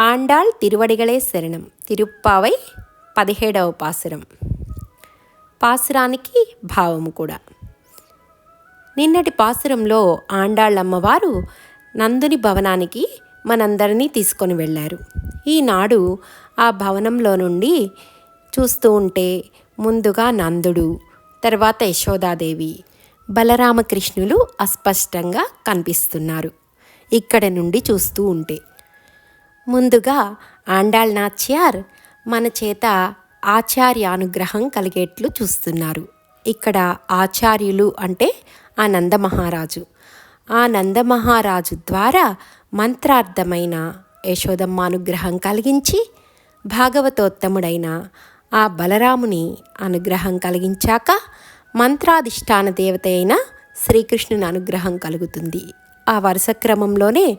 ఆండాళ్ திருவடிகளே శరణం తిరుప్పావై పదిహేడవ పాసురం పాసురానికి భావము కూడా నిన్నటి పాసురంలో ఆండాళ్ళమ్మవారు నందుని భవనానికి మనందరినీ తీసుకొని వెళ్ళారు ఈనాడు ఆ భవనంలో నుండి చూస్తూ ఉంటే ముందుగా నందుడు తర్వాత యశోదాదేవి బలరామకృష్ణులు అస్పష్టంగా కనిపిస్తున్నారు. ఇక్కడ నుండి చూస్తూ ఉంటే ముందుగా ఆండాళ్ నాచ్యార్ మన చేత ఆచార్యానుగ్రహం కలిగేట్లు చూస్తున్నారు. ఇక్కడ ఆచార్యులు అంటే ఆ నందమహారాజు ఆ నందమహారాజు ద్వారా మంత్రార్థమైన యశోదమ్మ అనుగ్రహం కలిగించి భాగవతోత్తముడైన ఆ బలరాముని అనుగ్రహం కలిగించాక మంత్రాధిష్టాన దేవత అయిన శ్రీకృష్ణుని అనుగ్రహం కలుగుతుంది. ఆ వరుస క్రమంలోనే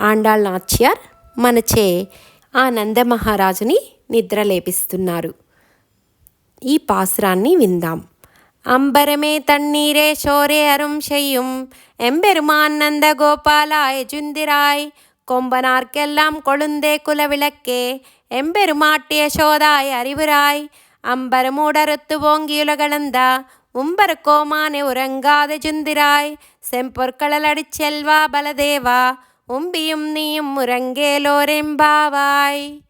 ఆండాళ్ నాచ్యార్ మనచే ఆ నందమహారాజుని నిద్రలేపిస్తున్నారు. ఈ పాసురాన్ని విందాం. అంబరమే తన్నీరే షోరే అరుం చెయ్యం ఎంబెరుమానంద గోపాల జుందిరాయ్. కొంబనార్కెల్లాం కొడుందే కుల విలక్కే ఎంబెరుమాట్య శోదాయ్ అరివురాయ్. అంబరమూడరుత్తు ఓంగియులగళంద ఉంబర కోమాని ఉరంగాదజుందిరాయ్ సెంపొర్కళలడి చెల్వా బలదేవా. ഒമ്പിയും നീയും മുരങ്കേലോരെംബാവായ്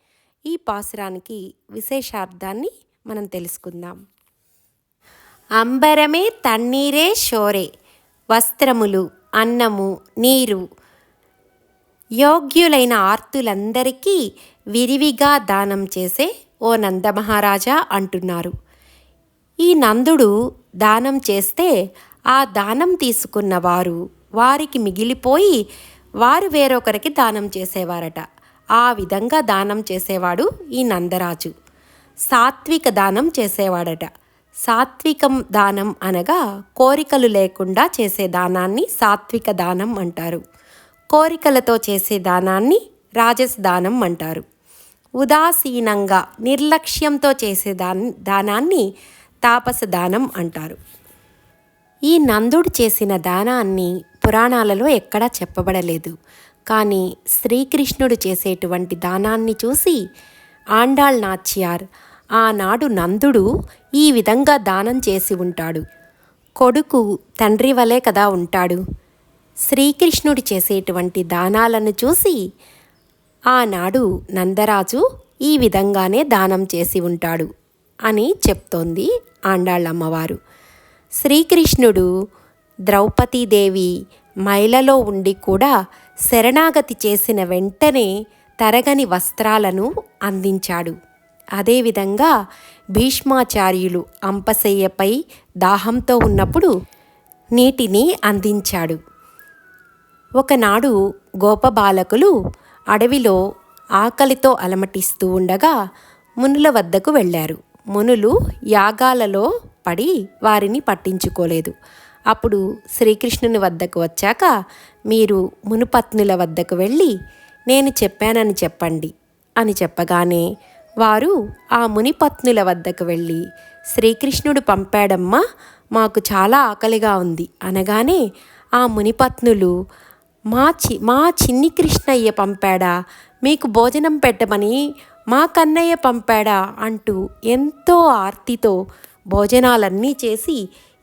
ఈ పాసురానికి విశేషార్థాన్ని మనం తెలుసుకుందాం. అంబరమే తన్నీరే షోరే వస్త్రములు అన్నము నీరు. యోగ్యులైన ఆర్తులందరికీ విరివిగా దానం చేసే ఓ నందమహారాజా అంటున్నారు. ఈ నందుడు దానం చేస్తే ఆ దానం తీసుకున్నవారు వారికి మిగిలిపోయి వారు వేరొకరికి దానం చేసేవారట. ఆ విధంగా దానం చేసేవాడు ఈ నందరాజు. సాత్విక దానం చేసేవాడట. సాత్వికం దానం అనగా కోరికలు లేకుండా చేసే దానాన్ని సాత్విక దానం అంటారు. కోరికలతో చేసే దానాన్ని రాజస దానం అంటారు. ఉదాసీనంగా నిర్లక్ష్యంతో చేసే దాన్ దానాన్ని తాపస దానం అంటారు. ఈ నందుడు చేసిన దానాన్ని పురాణాలలో ఎక్కడా చెప్పబడలేదు. కానీ శ్రీకృష్ణుడు చేసేటువంటి దానాన్ని చూసి ఆండాళ్ నాచ్యార్ ఆనాడు నందుడు ఈ విధంగా దానం చేసి ఉంటాడు. కొడుకు తండ్రి వలె కదా ఉంటాడు. శ్రీకృష్ణుడు చేసేటువంటి దానాలను చూసి ఆనాడు నందరాజు ఈ విధంగానే దానం చేసి ఉంటాడు అని చెప్తోంది ఆండాళ్ళమ్మవారు శ్రీకృష్ణుడు ద్రౌపదీదేవి మైలలో ఉండి కూడా శరణాగతి చేసిన వెంటనే తరగని వస్త్రాలను అందించాడు. అదేవిధంగా భీష్మాచార్యులు అంపశయ్యపై దాహంతో ఉన్నప్పుడు నీటిని అందించాడు. ఒకనాడు గోపబాలకులు అడవిలో ఆకలితో అలమటిస్తూ ఉండగా మునుల వద్దకు వెళ్ళారు. మునులు యాగాలలో పడి వారిని పట్టించుకోలేదు. అప్పుడు శ్రీకృష్ణుని వద్దకు వచ్చాక మీరు మునుపత్నుల వద్దకు వెళ్ళి నేను చెప్పానని చెప్పండి అని చెప్పగానే వారు ఆ మునిపత్నుల వద్దకు వెళ్ళి శ్రీకృష్ణుడు పంపాడమ్మా మాకు చాలా ఆకలిగా ఉంది అనగానే ఆ మునిపత్నులు మా చి మా చిన్ని కృష్ణయ్య పంపాడా మీకు భోజనం పెట్టమని మా కన్నయ్య పంపాడా అంటూ ఎంతో ఆర్తితో భోజనాలన్నీ చేసి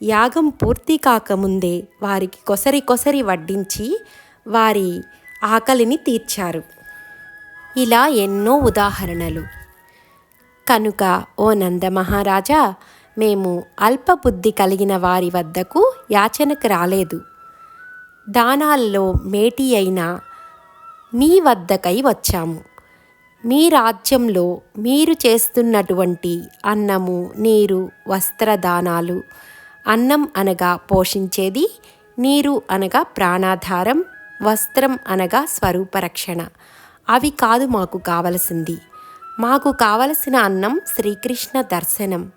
యాగం పూర్తి కాకముందే వారికి కొసరి కొసరి వడ్డించి వారి ఆకలిని తీర్చారు. ఇలా ఎన్నో ఉదాహరణలు. కనుక ఓ నందమహారాజా మేము అల్పబుద్ధి కలిగిన వారి వద్దకు యాచనకు రాలేదు. దానాల్లో మేటి అయిన మీ వద్దకై వచ్చాము. మీ రాజ్యంలో మీరు చేస్తున్నటువంటి అన్నము నీరు వస్త్రదానాలు అన్నం అనగా పోషించేది నీరు అనగా ప్రాణాధారం వస్త్రం అనగా స్వరూపరక్షణ. అవి కాదు మాకు కావలసింది. మాకు కావలసిన అన్నం శ్రీకృష్ణ దర్శనం.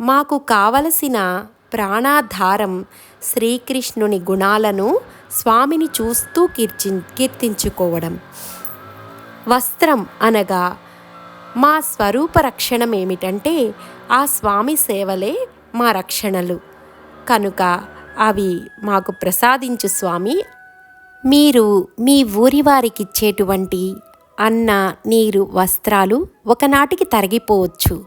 మాకు కావలసిన ప్రాణాధారం శ్రీకృష్ణుని గుణాలను స్వామిని చూస్తూ కీర్చి కీర్తించుకోవడం. వస్త్రం అనగా మా స్వరూప రక్షణం ఏమిటంటే ఆ స్వామి సేవలే మా రక్షణలు. కనుక అవి మాకు ప్రసాదించు స్వామి. మీరు మీ ఊరి ఇచ్చేటువంటి అన్న నీరు వస్త్రాలు ఒకనాటికి తరిగిపోవచ్చు.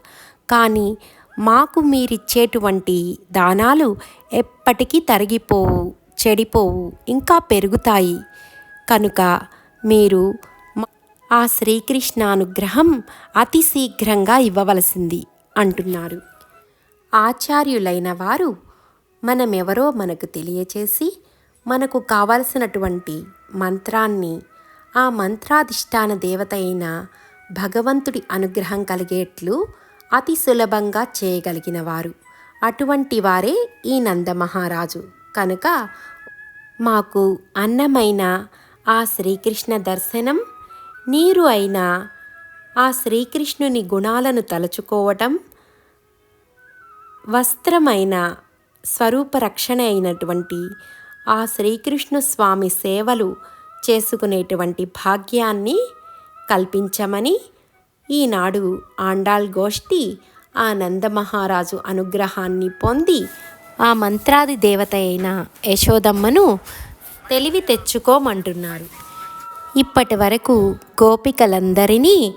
కానీ మాకు మీరిచ్చేటువంటి దానాలు ఎప్పటికీ తరిగిపోవు చెడిపోవు ఇంకా పెరుగుతాయి. కనుక మీరు ఆ శ్రీకృష్ణ అనుగ్రహం అతి శీఘ్రంగా ఇవ్వవలసింది అంటున్నారు. ఆచార్యులైన వారు మనమెవరో మనకు తెలియచేసి మనకు కావలసినటువంటి మంత్రాన్ని ఆ మంత్రాధిష్టాన దేవత అయిన భగవంతుడి అనుగ్రహం కలిగేట్లు అతి సులభంగా చేయగలిగిన వారు అటువంటి వారే ఈ నందమహారాజు. కనుక మాకు అన్నమైన ఆ శ్రీకృష్ణ దర్శనం నీరు అయిన ఆ శ్రీకృష్ణుని గుణాలను తలుచుకోవటం వస్త్రమైన స్వరూప రక్షణ అయినటువంటి ఆ శ్రీకృష్ణ స్వామి సేవలు చేసుకునేటువంటి భాగ్యాన్ని కల్పించమని ఈనాడు ఆండాళ్ గోష్ఠి ఆ నందమహారాజు అనుగ్రహాన్ని పొంది ఆ మంత్రాది దేవత అయిన యశోదమ్మను తెలివి తెచ్చుకోమంటున్నారు. ఇప్పటి వరకు గోపికలందరినీ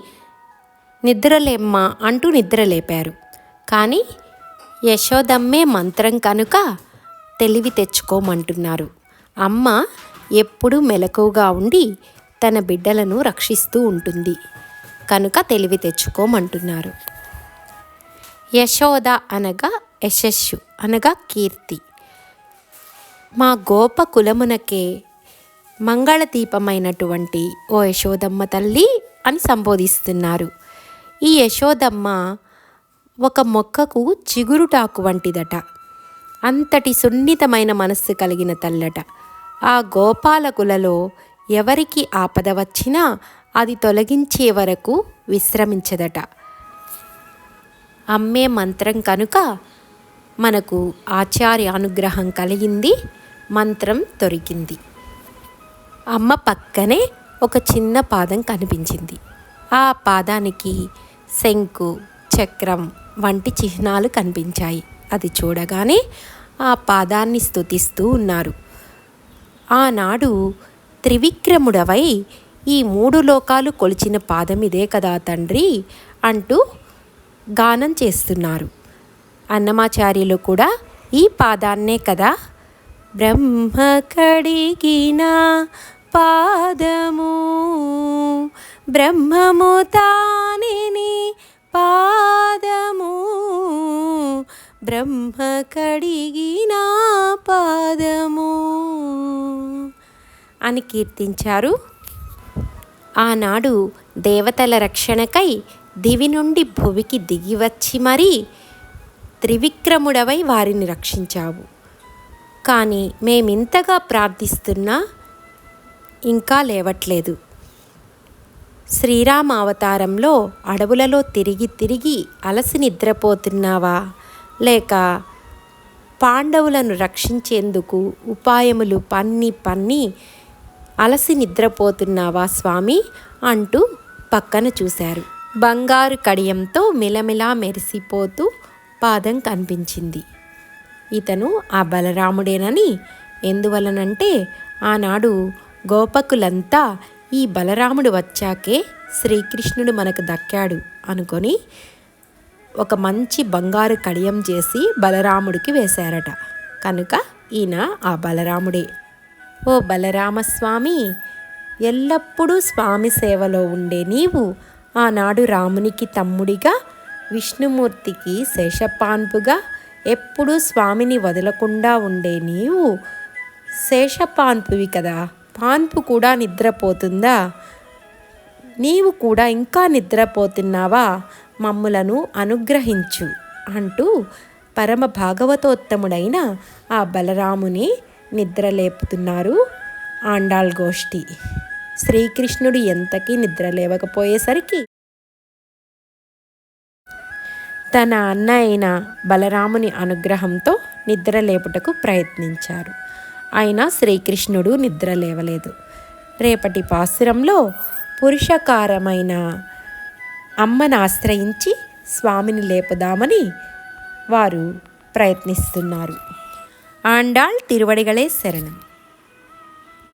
నిద్రలేమ్మ అంటూ నిద్రలేపారు. కానీ యశోదమ్మే మంత్రం కనుక తెలివి తెచ్చుకోమంటున్నారు. అమ్మ ఎప్పుడూ మెలకువగా ఉండి తన బిడ్డలను రక్షిస్తూ ఉంటుంది. కనుక తెలివి తెచ్చుకోమంటున్నారు. యశోద అనగా యశస్సు అనగా కీర్తి. మా గోప కులమునకే మంగళదీపమైనటువంటి ఓ యశోదమ్మ తల్లి అని సంబోధిస్తున్నారు. ఈ యశోదమ్మ ఒక మొక్కకు చిగురుటాకు వంటిదట. అంతటి సున్నితమైన మనస్సు కలిగిన తల్లట. ఆ గోపాలకులలో ఎవరికి ఆపద వచ్చినా అది తొలగించే వరకు విశ్రమించదట. అమ్మే మంత్రం కనుక మనకు ఆచార్య అనుగ్రహం కలిగింది మంత్రం దొరికింది అమ్మ పక్కనే ఒక చిన్న పాదం కనిపించింది. ఆ పాదానికి శంకు చక్రం వంటి చిహ్నాలు కనిపించాయి. అది చూడగానే ఆ పాదాన్ని స్థుతిస్తూ ఉన్నారు. ఆనాడు త్రివిక్రముడవై ఈ మూడు లోకాలు కొలిచిన పాదం ఇదే కదా తండ్రి అంటూ గానం చేస్తున్నారు. అన్నమాచార్యులు కూడా ఈ పాదాన్నే కదా బ్రహ్మ కడిగిన పాదము బ్రహ్మము బ్రహ్మ కడిగిన పాదము అని కీర్తించారు. ఆనాడు దేవతల రక్షణకై దివి నుండి భువికి దిగివచ్చి మరీ త్రివిక్రముడవై వారిని రక్షించావు. కానీ మేమింతగా ప్రార్థిస్తున్నా ఇంకా లేవట్లేదు. శ్రీరామ అవతారంలో అడవులలో తిరిగి తిరిగి అలసి నిద్రపోతున్నావా? లేక పాండవులను రక్షించేందుకు ఉపాయములు పన్ని పన్ని అలసి నిద్రపోతున్నావా స్వామి అంటూ పక్కన చూశారు. బంగారు కడియంతో మిలమిలా మెరిసిపోతూ పాదం కనిపించింది. ఇతను ఆ బలరాముడేనని ఎందువలనంటే ఆనాడు గోపకులంతా ఈ బలరాముడు వచ్చాకే శ్రీకృష్ణుడు మనకు దక్కాడు అనుకొని ఒక మంచి బంగారు కడియం చేసి బలరాముడికి వేశారట. కనుక ఈయన ఆ బలరాముడే. ఓ బలరామస్వామి ఎల్లప్పుడూ స్వామి సేవలో ఉండే నీవు ఆనాడు రామునికి తమ్ముడిగా విష్ణుమూర్తికి శేషపాన్పుగా ఎప్పుడూ స్వామిని వదలకుండా ఉండే నీవు శేషపాన్పువి కదా. పాన్పు కూడా నిద్రపోతుందా? నీవు కూడా ఇంకా నిద్రపోతున్నావా? మమ్ములను అనుగ్రహించు అంటూ పరమ భాగవతోత్తముడైన ఆ బలరాముని నిద్రలేపుతున్నారు ఆండాళ్ గోష్ఠి శ్రీకృష్ణుడు ఎంతకీ నిద్రలేవకపోయేసరికి తన అన్న అయిన బలరాముని అనుగ్రహంతో నిద్రలేపుటకు ప్రయత్నించారు. అయినా శ్రీకృష్ణుడు నిద్ర లేవలేదు రేపటి పాసురంలో పురుషకారమైన అమ్మను ఆశ్రయించి స్వామిని లేపుదామని వారు ప్రయత్నిస్తున్నారు. ఆండాళ్ తిరువడిగలే శరణం.